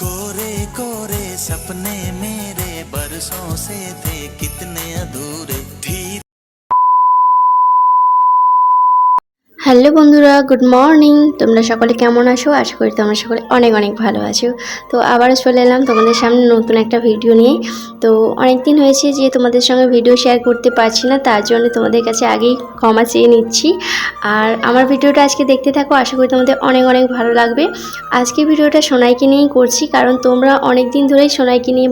कोरे कोरे सपने मेरे बरसों से थे कितने अधूरे। धीरे হ্যালো বন্ধুরা, গুড মর্নিং। তোমরা সকলে কেমন আছো? আশা করি তোমরা সকলে অনেক অনেক ভালো আছো। তো আবারও চলে এলাম তোমাদের সামনে নতুন একটা ভিডিও নিয়ে। তো অনেক দিন হয়েছে যে তোমাদের সঙ্গে ভিডিও শেয়ার করতে পারছি না, তার জন্য তোমাদের কাছে আগেই ক্ষমা চেয়ে নিচ্ছি। আর আমার ভিডিওটা আজকে দেখতে থাকো, আশা করি তোমাদের অনেক অনেক ভালো লাগবে। আজকে ভিডিওটা সোনাইকে নিয়েই করছি, কারণ তোমরা অনেক দিন ধরেই সোনাইকে নিয়ে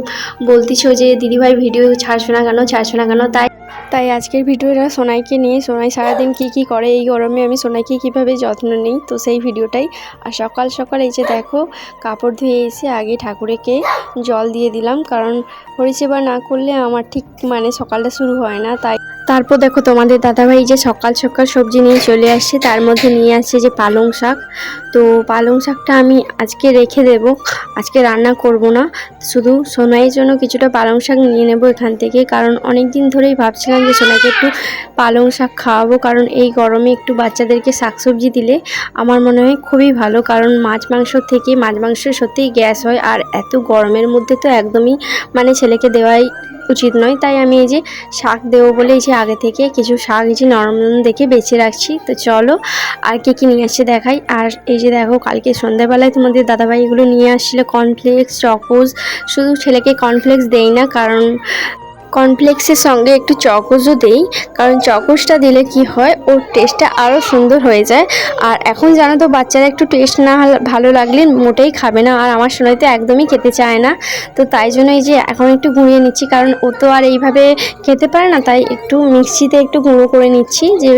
বলতেছো যে, দিদিভাই, ভিডিও ছাড়ছো না কেন? ছাড়ছো না কেন? তাই তাই আজকের ভিডিওটা সোনাইকে নিয়ে, সোনাই সারাদিন কি কি করে এই গরমে আমি সোনাইকে কীভাবে যত্ন নিই, তো সেই ভিডিওটাই। আর সকাল সকাল এই যে দেখো, কাপড় ধুয়ে এসে আগে ঠাকুরেকে জল দিয়ে দিলাম, কারণ পরিষেবা না করলে আমার ঠিক মানে সকালটা শুরু হয় না, তাই তারপর দেখো তোমাদের দাদাভাই যে সকাল সকাল সবজি নিয়ে চলে আসছে, তার মধ্যে নিয়ে আসছে যে পালং শাক। তো পালং শাকটা আমি আজকে রেখে দেব, আজকে রান্না করব না। শুধু সোনাইয়ের জন্য কিছুটা পালং শাক নিয়ে নেব এখান থেকে, কারণ অনেক দিন ধরেই ভাবছিলাম যে সোনাইকে একটু পালং শাক খাওয়াবো, কারণ এই গরমে একটু বাচ্চাদেরকে শাকসবজি দিলে আমার মনে হয় খুবই ভালো, কারণ মাছ মাংস থেকে মাছ মাংস সত্যিই গ্যাস হয়, আর এত গরমের মধ্যে তো একদমই মানে ছেলেকে দেওয়াই উচিত নয়। তাই আমি এই যে শাক দেবো বলে এই যে আগে থেকে কিছু শাক এই যে নরম নরম দেখে বেছে রাখছি। তো চলো আর কে কী নিয়ে আসছে দেখাই। আর এই যে দেখো কালকে সন্ধ্যাবেলায় তোমাদের দাদাভাই এগুলো নিয়ে আসছিল কর্নফ্লেক্স চকোজ শুধু ছেলেকে কর্নফ্লেক্স দেই না, কারণ কর্নফ্লেক্সের সঙ্গে একটু চকোজও দেই, কারণ চকোজটা দিলে কি হয়, ওর টেস্টটা আরও সুন্দর হয়ে যায়। আর এখন জানো তো, বাচ্চারা একটু টেস্ট না ভালো লাগলে মোটেই খাবে না, আর আমার সময় তো একদমই খেতে চায় না। তো তাই জন্য এই যে এখন একটু গুঁড়িয়ে নিচ্ছি, কারণ ও তো আর এইভাবে খেতে পারে না, তাই একটু মিক্সিতে একটু গুঁড়ো করে নিচ্ছি, যে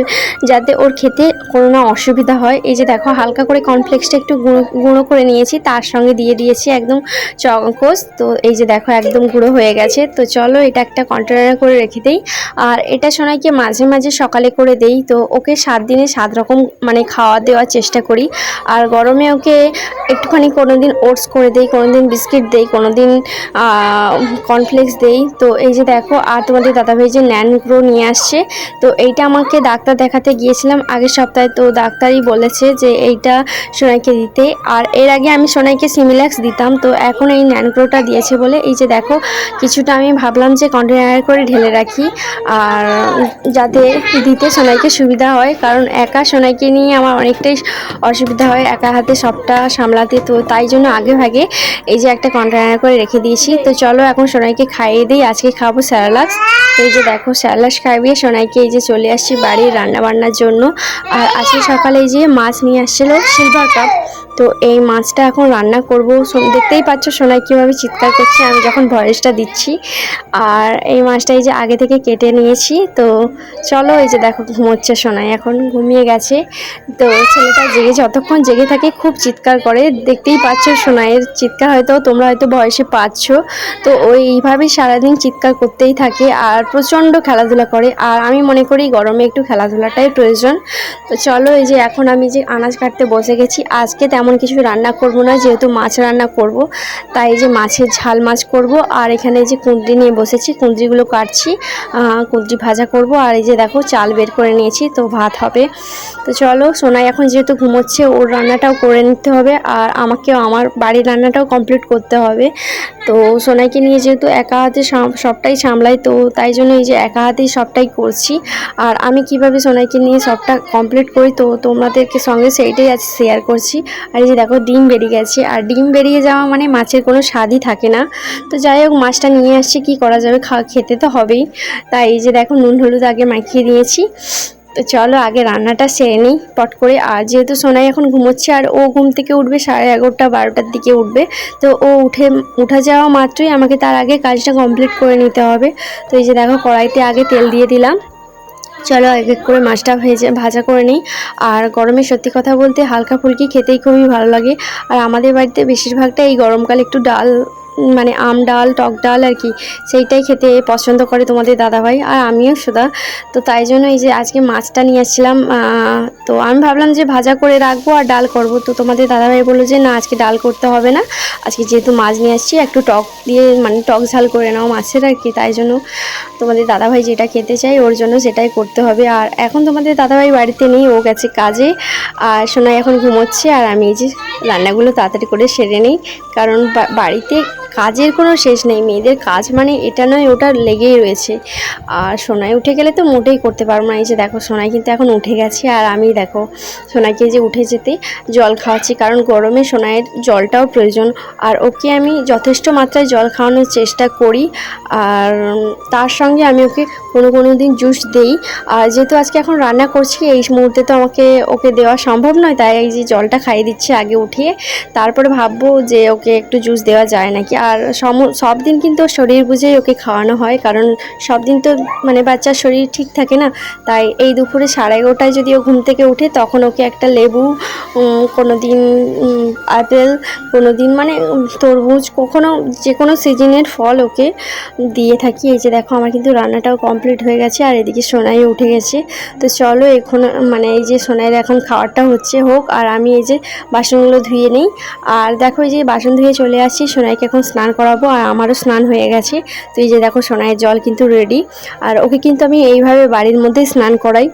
যাতে ওর খেতে কোনো না অসুবিধা হয়। এই যে দেখো, হালকা করে কর্নফ্লেক্সটা একটু গুঁড়ো গুঁড়ো করে নিয়েছি, তার সঙ্গে দিয়ে দিয়েছি একদম চকোস। তো এই যে দেখো, একদম গুঁড়ো হয়ে গেছে। তো চলো, এটা একটা কন্টেনারে করে রেখে দিই। আর এটা সোনাইকে মাঝে মাঝে সকালে করে দেই। তো ওকে সাত দিনে সাত রকম মানে খাওয়া দেওয়ার চেষ্টা করি। আর গরমে ওকে একটুখানি কোনো দিন ওটস করে দেই কোনো দিন বিস্কিট দেই কোনো দিন কর্নফ্লেক্স দেই। তো এই যে দেখো, আর তোমাদের দাদাভাই যে ন্যানগ্রো নিয়ে আসছে, তো এইটা আমাকে ডাক্তার দেখাতে গিয়েছিলাম। আগের সপ্তাহে তো ডাক্তারই বলেছে যে এইটা সোনাইকে দিতে। আর এর আগে আমি সোনাইকে সিমিল্যাক্স দিতাম। তো এখন এই ন্যানগ্রোটা দিয়েছে বলে এই যে দেখো, কিছুটা আমি ভাবলাম যে কন্টেনার করে ঢেলে রাখি আর যাতে দিতে সোনাইকে সুবিধা হয়, কারণ একা সোনাইকে নিয়ে আমার অনেকটাই অসুবিধা হয়। একা হাতে সবটা সামলাতে, তো তাই জন্য আগে ভাগে এই যে একটা কন্টেনার করে রেখে দিয়েছি। তো চলো এখন সোনাইকে খাইয়ে দিই। আজকে খাব স্যারালাক্স এই যে দেখো স্যালাক্স খাইয়ে সোনাইকে এই যে চলে আসছি বাড়ির রান্না বান্নার জন্য। আর আজকে সকালে এই যে মাছ নিয়ে আসছিল সিলভার কাপ তো এই মাছটা এখন রান্না করব। দেখতেই পাচ্ছ সোনাই কীভাবে চিৎকার করছে। আমি যখন ভয়েসটা দিচ্ছি, আর এই মাছটা এই যে আগে থেকে কেটে নিয়েছি, তো চলো এই যে দেখো ঘুমোচ্ছে সোনাই। এখন ঘুমিয়ে গেছে। তো ছেলেটা জেগে যতক্ষণ জেগে থাকে খুব চিৎকার করে। দেখতেই পাচ্ছ সোনাইয়ের চিৎকার হয়তো তোমরা হয়তো বয়সে পাচ্ছ। তো ওই এইভাবেই সারাদিন চিৎকার করতেই থাকে আর প্রচণ্ড খেলাধুলা করে। আর আমি মনে করি গরমে একটু খেলাধুলাটাই প্রয়োজন। তো চলো এই যে এখন আমি যে আনাজ কাটতে বসে গেছি, আজকে তেমন কিছু রান্না করব না, যেহেতু মাছ রান্না করব। তাই যে মাছের ঝাল মাছ করব, আর এখানে যে কুঁদরি নিয়ে বসেছি, কুঁদরিগুলো কাটছি কুঁদরি ভাজা করব, আর এই যে দেখো চাল বের করে নিয়েছি, তো ভাত হবে। তো চলো, সোনাই এখন যেহেতু ঘুমোচ্ছে, ওর রান্নাটাও করে নিতে হবে, আর আমাকেও, আমার বাড়ির রান্নাটাও কমপ্লিট করতে হবে। তো সোনাইকে নিয়ে যেহেতু একা হাতে সবটাই সামলাই, তো তাই জন্য এই যে একা হাতেই সবটাই করছি। আর আমি কীভাবে সোনাইকে নিয়ে সবটা কমপ্লিট করি, তো তোমাদেরকে সঙ্গে সেইটাই আজ শেয়ার করছি। আর এই যে দেখো, ডিম বেরিয়ে গেছে। আর ডিম বেরিয়ে যাওয়া মানে মাছের কোনো স্বাদই থাকে না। তো যাই হোক, মাছটা নিয়ে আসছি, কি করা যাবে? খেতে তো হবেই। তাই এই যে দেখো, নুন হলুদ আগে মাখিয়ে দিয়েছি তো চলো, আগে রান্নাটা সেরে নিই, পট করে। আর যেহেতু সোনাই এখন ঘুমোচ্ছে, আর ও ঘুম থেকে উঠবে সাড়ে এগারোটা, বারোটার দিকে উঠবে, তো ও উঠে, উঠা যাওয়া মাত্রই আমাকে তার আগে কাজটা কমপ্লিট করে নিতে হবে। তো এই যে দেখো, কড়াইতে আগে তেল দিয়ে দিলাম। চলো এক এক করে মাছটা ভেজে ভাজা করে নিই। আর গরমে সত্যি কথা বলতে হালকা ফুলকি খেতেই খুবই ভালো লাগে। আর আমাদের বাড়িতে বেশিরভাগটা এই গরমকালে একটু ডাল মানে আম ডাল, টক ডাল আর কি, সেইটাই খেতে পছন্দ করে তোমাদের দাদাভাই। আর আমিও সুদা। তো তাই জন্য এই যে আজকে মাছটা নিয়ে আসছিলাম তো আমি ভাবলাম যে ভাজা করে রাখব আর ডাল করব। তো তোমাদের দাদাভাই বলল যে, না, আজকে ডাল করতে হবে না। আজকে যেহেতু মাছ নিয়ে আসছি, একটু টক দিয়ে মানে টক ঝাল করে নাও মাছের আর কি। তাই জন্য তোমাদের দাদাভাই যেটা খেতে চাই, ওর জন্য সেটাই করতে হবে। আর এখন তোমাদের দাদাভাই বাড়িতে নেই, ও গেছে কাজে। আর সোনাই এখন ঘুমোচ্ছে, আর আমি এই যে রান্নাগুলো তাড়াতাড়ি করে সেরে নিই। কারণ বাড়িতে কাজের কোনো শেষ নেই, মেয়েদের কাজ মানে এটা নয়, ওটা লেগেই রয়েছে। আর সোনাই উঠে গেলে তো মোটেই করতে পারব না। এই যে দেখো, সোনাই কিন্তু এখন উঠে গেছে, আর আমি দেখো, সোনাইকে যে উঠে যেতে জল খাওয়াচ্ছি, কারণ গরমে সোনাইয়ের জলটাও প্রয়োজন। আর ওকে আমি যথেষ্ট মাত্রায় জল খাওয়ানোর চেষ্টা করি, আর তার সঙ্গে আমি ওকে কোনো কোনো দিন জুস দিই। আর যেহেতু আজকে এখন রান্না করছি, এই মুহূর্তে তো আমাকে ওকে দেওয়া সম্ভব নয়, তাই এই যে জলটা খাইয়ে দিচ্ছি আগে উঠিয়ে। তারপরে ভাববো যে ওকে একটু জুস দেওয়া যায় নাকি। আর সম, সব দিন কিন্তু শরীর বুঝেই ওকে খাওয়ানো হয়, কারণ সব দিন তো মানে বাচ্চার শরীর ঠিক থাকে না। তাই এই দুপুরে সাড়ে এগারোটায় যদি ও ঘুম থেকে উঠে, তখন ওকে একটা লেবু কোনো দিন আপেল কোনো দিন মানে তরমুজ, কখনো যে কোনো সিজনের ফল ওকে দিয়ে থাকি। এই যে দেখো, আমার কিন্তু রান্নাটাও কমপ্লিট হয়ে গেছে, আর এদিকে সোনাই উঠে গেছে। তো চলো এখন মানে এই যে সোনাইয়ের এখন খাওয়ারটা হচ্ছে হোক, আর আমি এই যে বাসনগুলো ধুয়ে নিই। আর দেখো এই যে বাসন ধুয়ে চলে আসছি সোনাইকে এখন স্নান করাবো আর আমারও স্নান হয়ে গেছে। তো এই যে দেখো সোনায় জল কিন্তু রেডি আর ওকে কিন্তু আমি এইভাবে বাড়ির মধ্যেই স্নান করাই।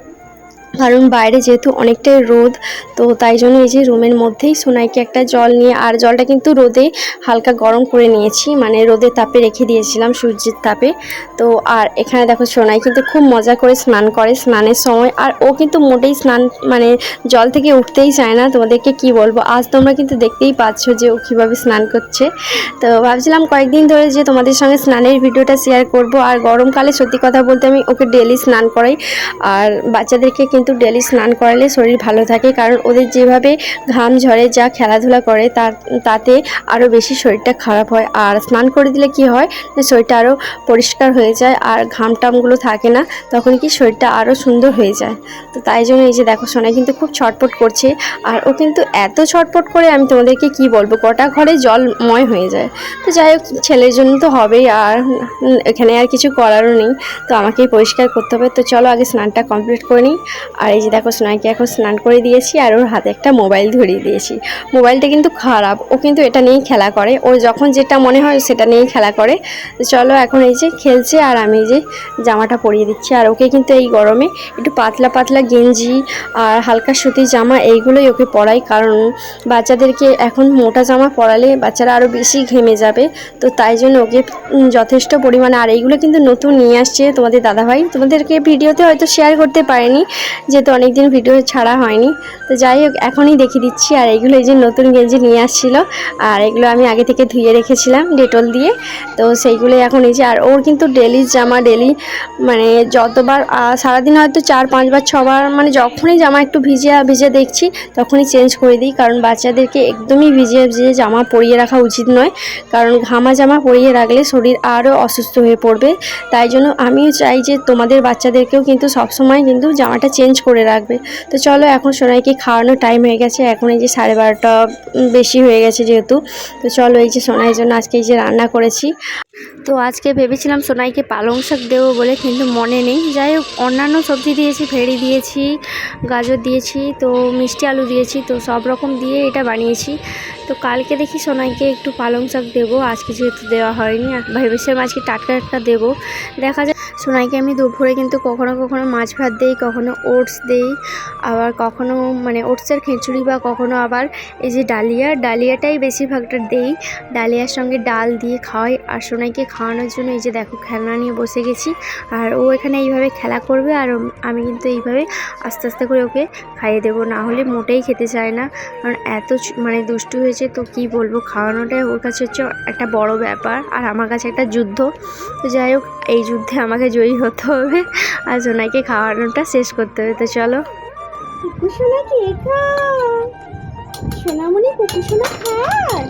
কারণ বাইরে যেহেতু অনেকটাই রোদ, তো তাই জন্য এই যে রুমের মধ্যেই সোনাইকে একটা জল নিয়ে, আর জলটা কিন্তু রোদে হালকা গরম করে নিয়েছি মানে রোদের তাপে রেখে দিয়েছিলাম সূর্যের তাপে। তো আর এখানে দেখো সোনাই কিন্তু খুব মজা করে স্নান করে, স্নানের সময়, আর ও কিন্তু মোটেই স্নান মানে জল থেকে উঠতেই চায় না। তোমাদেরকে কি বলব? আজ তোমরা কিন্তু দেখতেই পাচ্ছ যে ও কীভাবে স্নান করছে। তো ভাবছিলাম কয়েকদিন ধরে যে তোমাদের সঙ্গে স্নানের ভিডিওটা শেয়ার করব, আর গরমকালে সত্যি কথা বলতে আমি ওকে ডেলি স্নান করাই, আর বাচ্চাদেরকে কিন্তু ডেলি স্নান করালে শরীর ভালো থাকে, কারণ ওদের যেভাবে ঘাম ঝরে যা খেলাধুলা করে তার, তাতে আরও বেশি শরীরটা খারাপ হয়। আর স্নান করে দিলে কি হয়? শরীরটা আরও পরিষ্কার হয়ে যায় আর ঘাম টামগুলো থাকে না তখন কি শরীরটা আরও সুন্দর হয়ে যায়। তো তাই জন্য এই যে দেখো সোনা কিন্তু খুব ছটপট করছে। আর ও কিন্তু এত ছটপট করে আমি তোমাদেরকে কি বলব, গোটা ঘরে জলময় হয়ে যায়। তো যাই হোক, ছেলের জন্য তো হবেই, আর এখানে আর কিছু করারও নেই। তো আমাকেই পরিষ্কার করতে হবে। তো চলো আগে স্নানটা কমপ্লিট করে নিই। আর এই যে দেখো সোনাইকে এখন স্নান করে দিয়েছি আর ওর হাতে একটা মোবাইল ধরিয়ে দিয়েছি। মোবাইলটা কিন্তু খারাপ, ও কিন্তু এটা নিয়েই খেলা করে। ও যখন যেটা মনে হয় সেটা নিয়েই খেলা করে। চলো এখন এই যে খেলছে আর আমি যে জামাটা পরিয়ে দিচ্ছি। আর ওকে কিন্তু এই গরমে একটু পাতলা পাতলা গেঞ্জি আর হালকা সুতির জামা এইগুলোই ওকে পরাই। কারণ বাচ্চাদেরকে এখন মোটা জামা পরালে বাচ্চারা আরও বেশি ঘেমে যাবে। তো তাই জন্য ওকে যথেষ্ট পরিমাণে আর এইগুলো কিন্তু নতুন নিয়ে আসছে তোমাদের দাদাভাই। তোমাদেরকে ভিডিওতে হয়তো শেয়ার করতে পারিনি। যেহেতু অনেকদিন ভিডিও ছাড়া হয়নি, তো যাই হোক, এখনই দেখিয়ে দিচ্ছি। আর এইগুলো এই যে নতুন গেঞ্জি নিয়ে আসছিল, আর এগুলো আমি আগে থেকে ধুয়ে রেখেছিলাম ডেটল দিয়ে। তো সেইগুলোই এখন এই যে, আর ওর কিন্তু ডেলি জামা, ডেলি মানে যতবার সারাদিন হয়তো চার পাঁচবার ছবার মানে যখনই জামা একটু ভিজে ভিজে দেখছি, তখনই চেঞ্জ করে দিই। কারণ বাচ্চাদেরকে একদমই ভিজিয়ে ভিজিয়ে জামা পরিয়ে রাখা উচিত নয়। কারণ ঘামা জামা পরিয়ে রাখলে শরীর আরও অসুস্থ হয়ে পড়বে। তাই জন্য আমিও চাই যে তোমাদের বাচ্চাদেরকেও কিন্তু সবসময় কিন্তু জামাটা চেঞ্জ করে রাখবে। তো চলো এখন সোনাইকে খাওয়ানোর টাইম হয়ে গেছে। এখন এই যে সাড়ে বারোটা বেশি হয়ে গেছে যেহেতু। তো চলো এই যে সোনাইয়ের জন্য আজকে এই যে রান্না করেছি। তো আজকে ভেবেছিলাম সোনাইকে পালং শাক দেবো বলে, কিন্তু মনে নেই। যাই হোক, অন্যান্য সবজি দিয়েছি, ভেড়ি দিয়েছি, গাজর দিয়েছি, তো মিষ্টি আলু দিয়েছি, তো সব রকম দিয়ে এটা বানিয়েছি। তো কালকে দেখি সোনাইকে একটু পালং শাক দেবো, আজকে যেহেতু দেওয়া হয়নি ভেবেছিলাম আজকে টাটকা টাটকা দেবো। দেখা যায় সোনাইকে আমি দুপুরে কিন্তু কখনো কখনো মাছ ভাত দেই, কখনো ওটস দেই, আবার কখনো মানে ওটসের খিচুড়ি বা কখনো আবার এই যে ডালিয়া, ডালিয়াটাই বেশিরভাগটা দেই। ডালিয়ার সঙ্গে ডাল দিয়ে খাওয়াই, আর সোনাইকে খাওয়ানোর জন্য এই যে দেখো খেলনা নিয়ে বসে গেছি। আর ও এখানে এইভাবে খেলা করবে আর আমি কিন্তু এইভাবে আস্তে আস্তে করে ওকে খাইয়ে দেবো। না হলে মোটেই খেতে চায় না। কারণ এত মানে দুষ্টু হয়েছে তো কি বলব? খাওয়ানোটাই ওর কাছে হচ্ছে একটা বড় ব্যাপার। আর আমার কাছে একটা যুদ্ধ। তো যাই হোক, এই যুদ্ধে আমাকে জয়ী হতে হবে। আর সোনাইকে খাওয়ানোটা শেষ করতে হবে। তো চলো। কে সোনামণি কুকু সোনা খায়?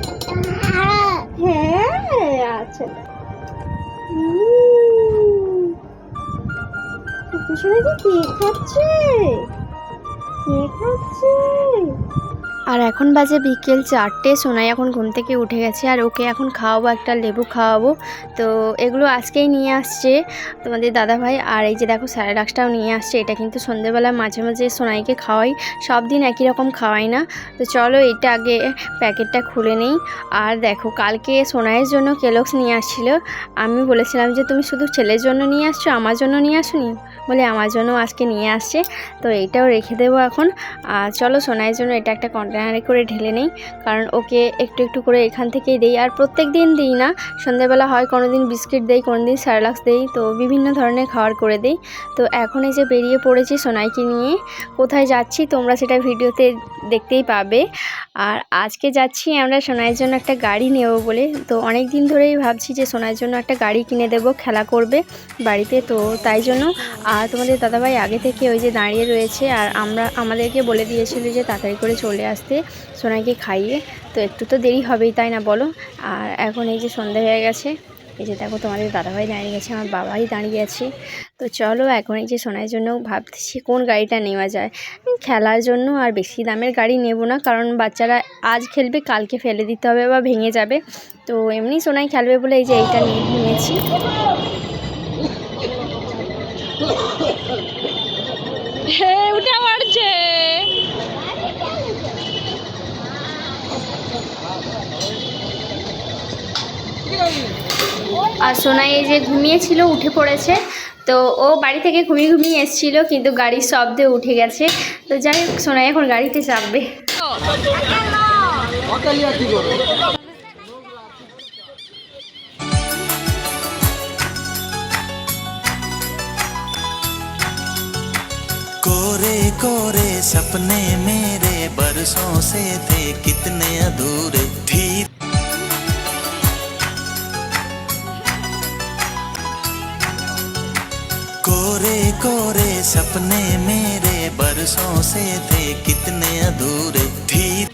হ্যাঁ। আচ্ছা। কুকু সোনা যে কে খাচ্ছে? কে খাচ্ছে? আর এখন বাজে বিকেল চারটে, সোনাই এখন ঘুম থেকে উঠে গেছে আর ওকে এখন খাওয়াবো, একটা লেবু খাওয়াবো। তো এগুলো আজকেই নিয়ে আসছে তোমাদের দাদাভাই। আর এই যে দেখো স্যারাডাক্সটাও নিয়ে আসছে। এটা কিন্তু সন্ধেবেলা মাঝে মাঝে সোনাইকে খাওয়াই। সব দিন একই রকম খাওয়াই না। তো চলো এটা আগে প্যাকেটটা খুলে নেই। আর দেখো, কালকে সোনাইয়ের জন্য কেলক্স নিয়ে আসছিল। আমি বলেছিলাম যে, তুমি শুধু ছেলের জন্য নিয়ে আসছো, আমার জন্য নিয়ে আসোনি? বলে, আমার জন্য আজকে নিয়ে আসছে। তো এইটাও রেখে দেবো এখন। আর চলো, সোনাইয়ের জন্য এটা একটা কন্টেনারে করে ঢেলে নেই, কারণ ওকে একটু একটু করে এখান থেকেই দেই। আর প্রত্যেক দিন দিই না, সন্ধ্যাবেলা হয় কোনো দিন বিস্কিট দেই কোনো দিন স্যারলাক্স দেই, তো বিভিন্ন ধরনের খাবার করে দেই। তো এখন এই যে বেরিয়ে পড়েছি সোনাইকে নিয়ে, কোথায় যাচ্ছি তোমরা সেটা ভিডিওতে দেখতেই পাবে। আর আজকে যাচ্ছি আমরা সোনাইয়ের জন্য একটা গাড়ি নেব বলে। তো অনেক দিন ধরেই ভাবছি যে সোনাইয়ের জন্য একটা গাড়ি কিনে দেবো, খেলা করবে বাড়িতে, তো তাই জন্য। আর তোমাদের দাদাভাই আগে থেকে ওই যে দাঁড়িয়ে রয়েছে, আর আমরা আমাদেরকে বলে দিয়েছিল যে তাড়াতাড়ি করে চলে আসতে সোনাইকে খাইয়ে, তো একটু তো দেরি হবেই, তাই না বলো? আর এখন এই যে সন্ধে হয়ে গেছে, এই যে দেখো তোমাদের দাদাভাই দাঁড়িয়ে গেছে, আমার বাবাই দাঁড়িয়ে আছে। তো চলো এখন এই যে সোনার জন্য ভাবতেছি কোন গাড়িটা নেওয়া যায়। খেলার জন্য আর বেশি দামের গাড়ি নেব না, কারণ বাচ্চারা আজ খেলবে, কালকে ফেলে দিতে হবে বা ভেঙে যাবে। তো এমনি সোনাই খেলবে বলে এই যে এইটা নিয়ে নিয়েছি। আর সোনাই এই যে ঘুমিয়েছিল উঠে পড়েছে তো ও বাড়ি থেকে ঘুমিয়ে ঘুমিয়ে এসেছিল কিন্তু গাড়ির শব্দে উঠে গেছে তো যাই হোক সোনাই এখন গাড়িতে চাপবে कोरे कोरे सपने मेरे बरसों से थे कितने अधूरे धीरे कोरे कोरे सपने मेरे बरसों से थे कितने अधूरे धीरे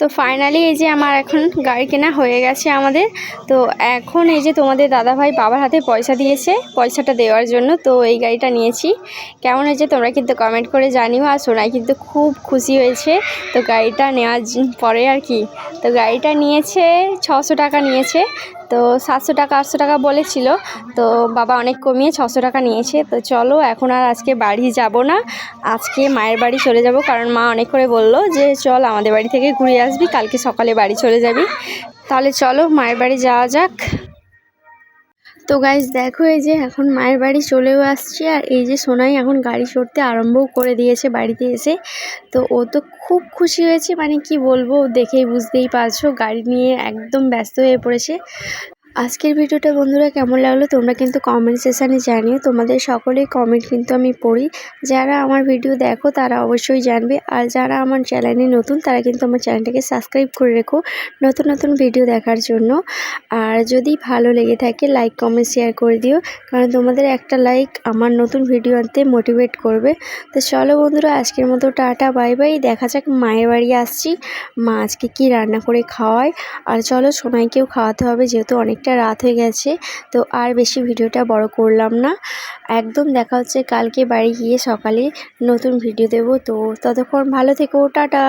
তো ফাইনালি এই যে আমার এখন গাড়ি কেনা হয়ে গেছে আমাদের তো এখন এই যে তোমাদের দাদাভাই বাবার হাতে পয়সা দিয়েছে পয়সাটা দেওয়ার জন্য তো এই গাড়িটা নিয়েছি কেমন হয়েছে তোমরা কিন্তু কমেন্ট করে জানিও আর সোনাই কিন্তু খুব খুশি হয়েছে তো গাড়িটা নেওয়ার জ- পরে আর কি তো গাড়িটা নিয়েছে ছশো টাকা নিয়েছে তো সাতশো টাকা, আটশো টাকা বলেছিল। তো বাবা অনেক কমিয়ে ছশো টাকা নিয়েছে। তো চলো, এখন আর আজকে বাড়ি যাব না। আজকে মায়ের বাড়ি চলে যাব, কারণ মা অনেক করে বলল যে, চল আমাদের বাড়ি থেকে ঘুরে আসবি, কালকে সকালে বাড়ি চলে যাবি। তাহলে চলো, মায়ের বাড়ি যাওয়া যাক। তো গাইজ দেখো এই যে এখন মায়ের বাড়ি চলেও আসছে আর এই যে সোনাই এখন গাড়ি চড়তে আরম্ভও করে দিয়েছে বাড়িতে এসে। তো ও তো খুব খুশি হয়েছে মানে কি বলব, দেখেই বুঝতেই পারছ, গাড়ি নিয়ে একদম ব্যস্ত হয়ে পড়েছে। আজকের ভিডিওটা বন্ধুরা কেমন লাগল তোমরা কিন্তু কমেন্ট সেশানে জানিও। তোমাদের সকলেই কমেন্ট কিন্তু আমি পড়ি। যারা আমার ভিডিও দেখো, তারা অবশ্যই জানবে। আর যারা আমার চ্যানেলে নতুন, তারা কিন্তু আমার চ্যানেলটাকে সাবস্ক্রাইব করে রেখো নতুন নতুন ভিডিও দেখার জন্য। আর যদি ভালো লেগে থাকে লাইক কমেন্ট শেয়ার করে দিও। কারণ তোমাদের একটা লাইক আমার নতুন ভিডিও আনতে মোটিভেট করবে। তো চলো বন্ধুরা, আজকের মতো টাটা বাই বাই দেখা যাক, মায়ের বাড়ি আসছি। মা আজকে কী রান্না করে খাওয়ায়। আর চলো, সোনাইকেও খাওয়াতে হবে, যেহেতু অনেকটা রাত হয়ে গেছে, তো আর বেশি ভিডিওটা বড় করলাম না। একদম দেখা হচ্ছে কালকে বাড়ি গিয়ে সকালে নতুন ভিডিও দেব, তো ততক্ষণ ভালো থেকো, টাটা।